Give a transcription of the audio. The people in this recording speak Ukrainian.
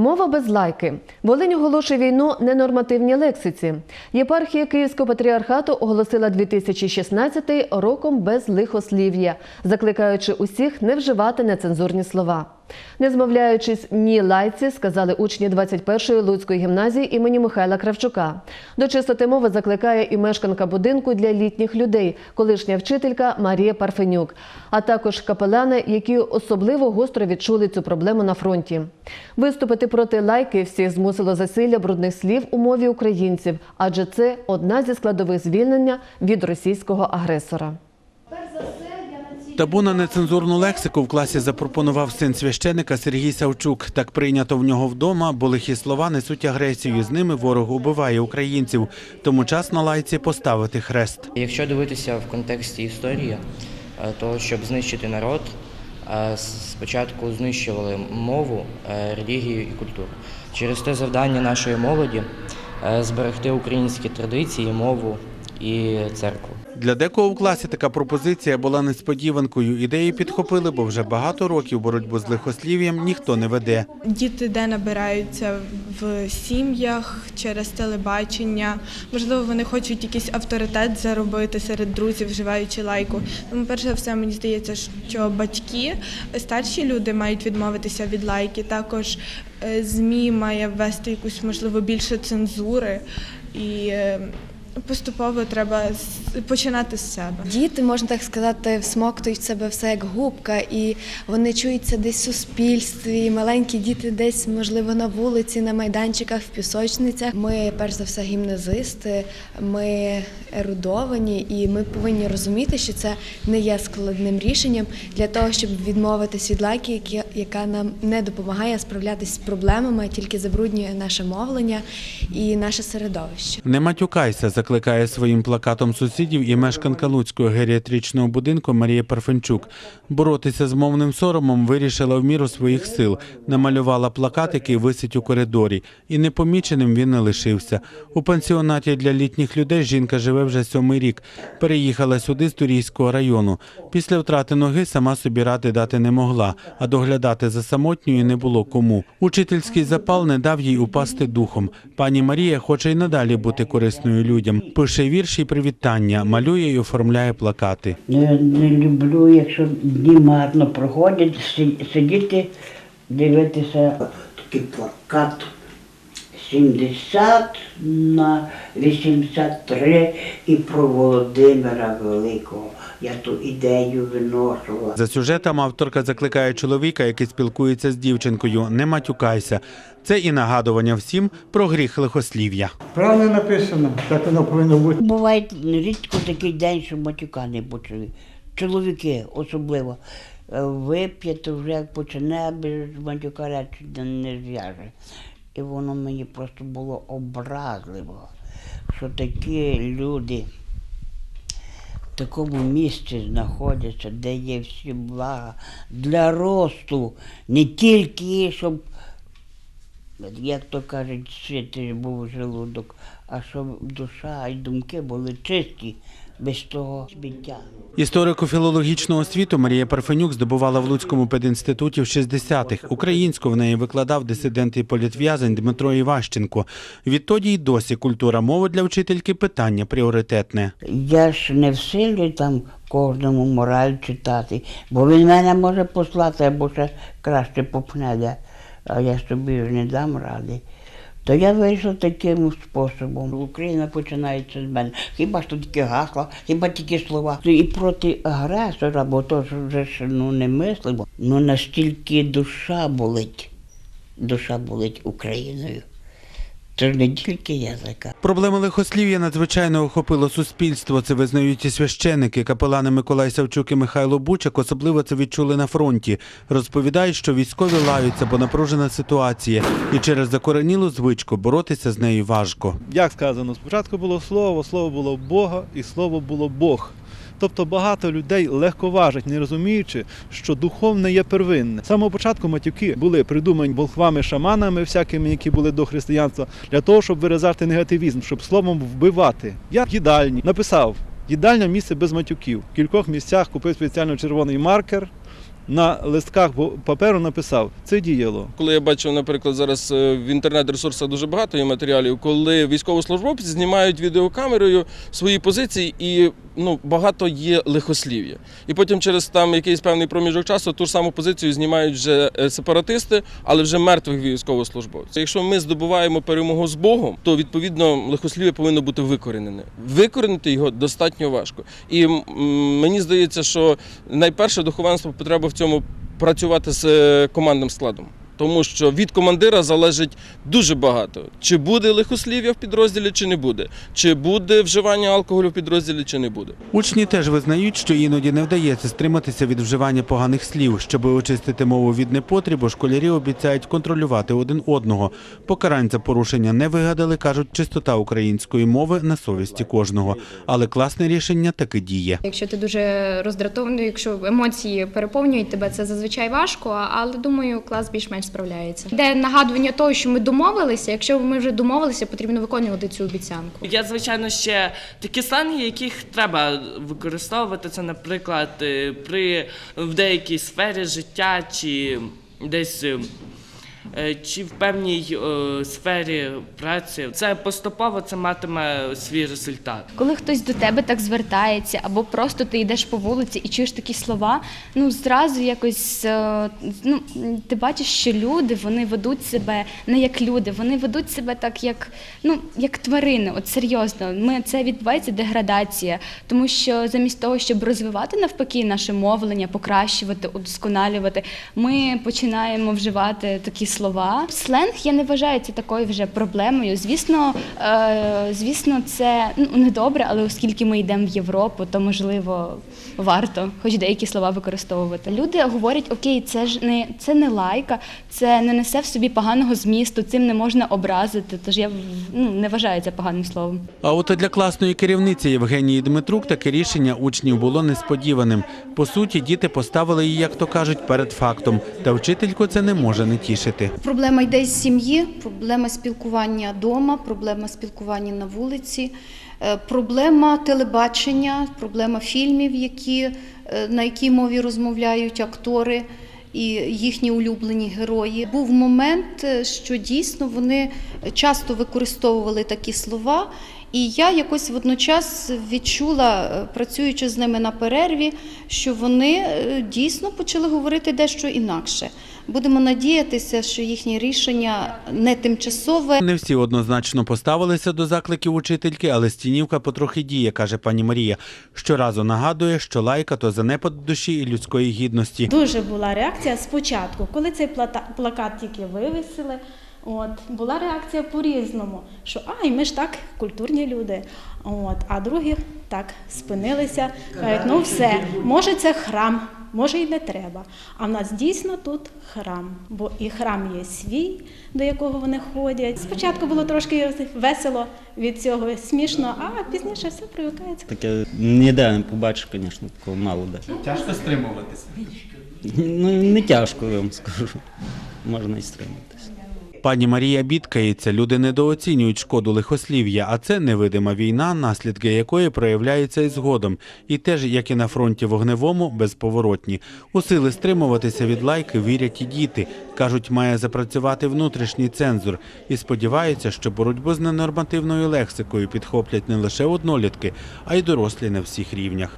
Мова без лайки. Волинь оголошує війну ненормативній лексиці. Єпархія Київського патріархату оголосила 2016 роком без лихослів'я, закликаючи усіх не вживати нецензурні слова. Не змовляючись ні лайці, сказали учні 21-ї Луцької гімназії імені Михайла Кравчука. До чистоти мови закликає і мешканка будинку для літніх людей, колишня вчителька Марія Парфенюк, а також капелани, які особливо гостро відчули цю проблему на фронті. Виступити проти лайки всіх змусило засилля брудних слів у мові українців, адже це одна зі складових звільнення від російського агресора. Табу на нецензурну лексику в класі запропонував син священика Сергій Савчук. Так прийнято в нього вдома, бо лихі слова несуть агресію. З ними ворог убиває українців. Тому час на лайці поставити хрест. Якщо дивитися в контексті історії, е, то щоб знищити народ, е, спочатку знищували мову, е, релігію і культуру. Через те завдання нашої молоді зберегти українські традиції, мову і церкву. Для декого в класі така пропозиція була несподіванкою. Ідеї підхопили, бо вже багато років боротьбу з лихослів'ям ніхто не веде. Діти де набираються в сім'ях через телебачення. Можливо, вони хочуть якийсь авторитет заробити серед друзів, вживаючи лайку. Тому, перше за все, мені здається, що батьки, старші люди мають відмовитися від лайки. Також е, ЗМІ має ввести якусь можливо більше цензури і. Поступово треба починати з себе. Діти, можна так сказати, всмоктують в себе все як губка, і вони чуються десь в суспільстві. Маленькі діти десь, можливо, на вулиці, на майданчиках, в пісочницях. Ми, перш за все, гімназисти, ми ерудовані, і ми повинні розуміти, що це не є складним рішенням для того, щоб відмовитись від лайки, які- яка нам не допомагає справлятися з проблемами, а тільки забруднює наше мовлення і наше середовище. Не матюкайся, закликає своїм плакатом сусідів і мешканка Луцького геріатричного будинку Марія Парфенчук. Боротися з мовним соромом вирішила в міру своїх сил. Намалювала плакат, який висить у коридорі, і непоміченим він не лишився. У пансіонаті для літніх людей жінка живе вже сьомий рік. Переїхала сюди з Турійського району. Після втрати ноги сама собі ради дати не могла, а доглядати за самотньою не було кому. Учительський запал не дав їй упасти духом. Пані Марія хоче й надалі бути корисною людям. Пише вірші і привітання, малює і оформляє плакати. Не, не люблю, якщо дні марно проходять, сидіти, дивитися такий плакат 70 на 83 і про Володимира Великого. Я ту ідею виношувала. За сюжетом авторка закликає чоловіка, який спілкується з дівчинкою, не матюкайся. Це і нагадування всім про гріх лихослів'я. Правильно написано, так воно повинно бути. Буває рідко такий день, що матюка не почули. Чоловіки особливо. Е, Вип'є, то вже як почне без матюка речі не зв'яже. І воно мені просто було образливо, що такі люди в такому місці знаходяться, де є всі блага для росту, не тільки щоб як то кажуть, святий був желудок, а щоб душа і думки були чисті, без того сміття. Історико-філологічного освіту Марія Парфенюк здобувала в Луцькому пединституті в 60-х. Українську в неї викладав дисидент і політв'язень Дмитро Іващенко. Відтоді й досі культура мови для вчительки питання пріоритетне. Я ж не в силі там кожному мораль читати, бо він мене може послати або ще краще попне, а я ж не дам ради. То я вийшла таким способом. Україна починається з мене. Хіба то тільки гасла, хіба тільки слова. І проти агресора, бо то ж вже ж ну, не мислимо. Ну настільки душа болить, душа болить Україною. Це ж не тільки язика. Проблеми лихослів'я надзвичайно охопило суспільство. Це визнають і священики. Капелани Миколай Савчук і Михайло Бучак особливо це відчули на фронті. Розповідають, що військові лаються, бо напружена ситуація, і через закоренілу звичку боротися з нею важко. як сказано, спочатку було слово, слово було Бога і слово було Бог. Тобто багато людей легковажать, не розуміючи, що духовне є первинне. З самого початку матюки були придумані волхвами-шаманами, всякими, які були до християнства, для того, щоб виразати негативізм, щоб словом вбивати. Я в їдальні написав їдальня місце без матюків. В кількох місцях купив спеціально червоний маркер, на листках паперу написав це діяло. Коли я бачив, наприклад, зараз е, в інтернет-ресурсах дуже багато є матеріалів, коли військовослужбовці знімають відеокамерою свої позиції і ну, багато є лихослів'я. І потім через там якийсь певний проміжок часу ту ж саму позицію знімають вже е, сепаратисти, але вже мертвих військовослужбовців. Якщо ми здобуваємо перемогу з Богом, то відповідно лихослів'я повинно бути викоренене. Викоренити його достатньо важко. І мені здається, що найперше духовенство потреба в цьому працювати з е, командним складом. Тому що від командира залежить дуже багато. Чи буде лихослів'я в підрозділі, чи не буде, чи буде вживання алкоголю в підрозділі, чи не буде. Учні теж визнають, що іноді не вдається стриматися від вживання поганих слів. Щоб очистити мову від непотрібу, школярі обіцяють контролювати один одного. Покарань за порушення не вигадали, кажуть, чистота української мови на совісті кожного. Але класне рішення таки діє. Якщо ти дуже роздратований, якщо емоції переповнюють тебе, це зазвичай важко, але думаю, клас більш-менш справляється. Де нагадування того, що ми домовилися. Якщо ми вже домовилися, потрібно виконувати цю обіцянку. Я звичайно, ще такі сленги, яких треба використовувати. Це, наприклад, е, при в деякій сфері життя чи десь. Е, Чи в певній е, сфері праці це поступово це матиме свій результат. Коли хтось до тебе так звертається, або просто ти йдеш по вулиці і чуєш такі слова, ну зразу якось е, ну ти бачиш, що люди вони ведуть себе не як люди, вони ведуть себе так, як ну як тварини. От серйозно, ми це відбувається деградація, тому що замість того, щоб розвивати навпаки наше мовлення, покращувати, удосконалювати, ми починаємо вживати такі слова. Сленг я не вважаю це такою вже проблемою. Звісно, е, звісно, це ну не добре, але оскільки ми йдемо в Європу, то можливо варто, хоч деякі слова використовувати. Люди говорять, окей, це ж не це не лайка, це не несе в собі поганого змісту, цим не можна образити. Тож я ну, не вважаю це поганим словом. А от для класної керівниці Євгенії Дмитрук таке рішення учнів було несподіваним. По суті, діти поставили її, як то кажуть, перед фактом. Та вчительку це не може не тішити. Проблема йде з сім'ї, проблема спілкування вдома, проблема спілкування на вулиці, е, проблема телебачення, проблема фільмів, які, е, на якій мові розмовляють актори і їхні улюблені герої. Був момент, е, що дійсно вони часто використовували такі слова. І я якось водночас відчула, е, працюючи з ними на перерві, що вони е, дійсно почали говорити дещо інакше. Будемо надіятися, що їхнє рішення не тимчасове. Не всі однозначно поставилися до закликів учительки, але стінівка потрохи діє, каже пані Марія. Щоразу нагадує, що лайка то занепад душі і людської гідності. Дуже була реакція спочатку, коли цей плакат тільки вивісили. От була реакція по-різному, що ай, ми ж так культурні люди. От, а другі так спинилися, кажуть, ну все, може це храм, може і не треба. А в нас дійсно тут храм, бо і храм є свій, до якого вони ходять. Спочатку було трошки весело від цього, смішно, а пізніше все привикається. Таке ніде не побачиш, звісно, такого мало де. Тяжко стримуватися. Ну, не тяжко, я вам скажу. Можна і стриматися. Пані Марія бідкається, люди недооцінюють шкоду лихослів'я, а це невидима війна, наслідки якої проявляються і згодом. І теж, як і на фронті вогневому, безповоротні. У сили стримуватися від лайки вірять і діти. Кажуть, має запрацювати внутрішній цензур. І сподіваються, що боротьбу з ненормативною лексикою підхоплять не лише однолітки, а й дорослі на всіх рівнях.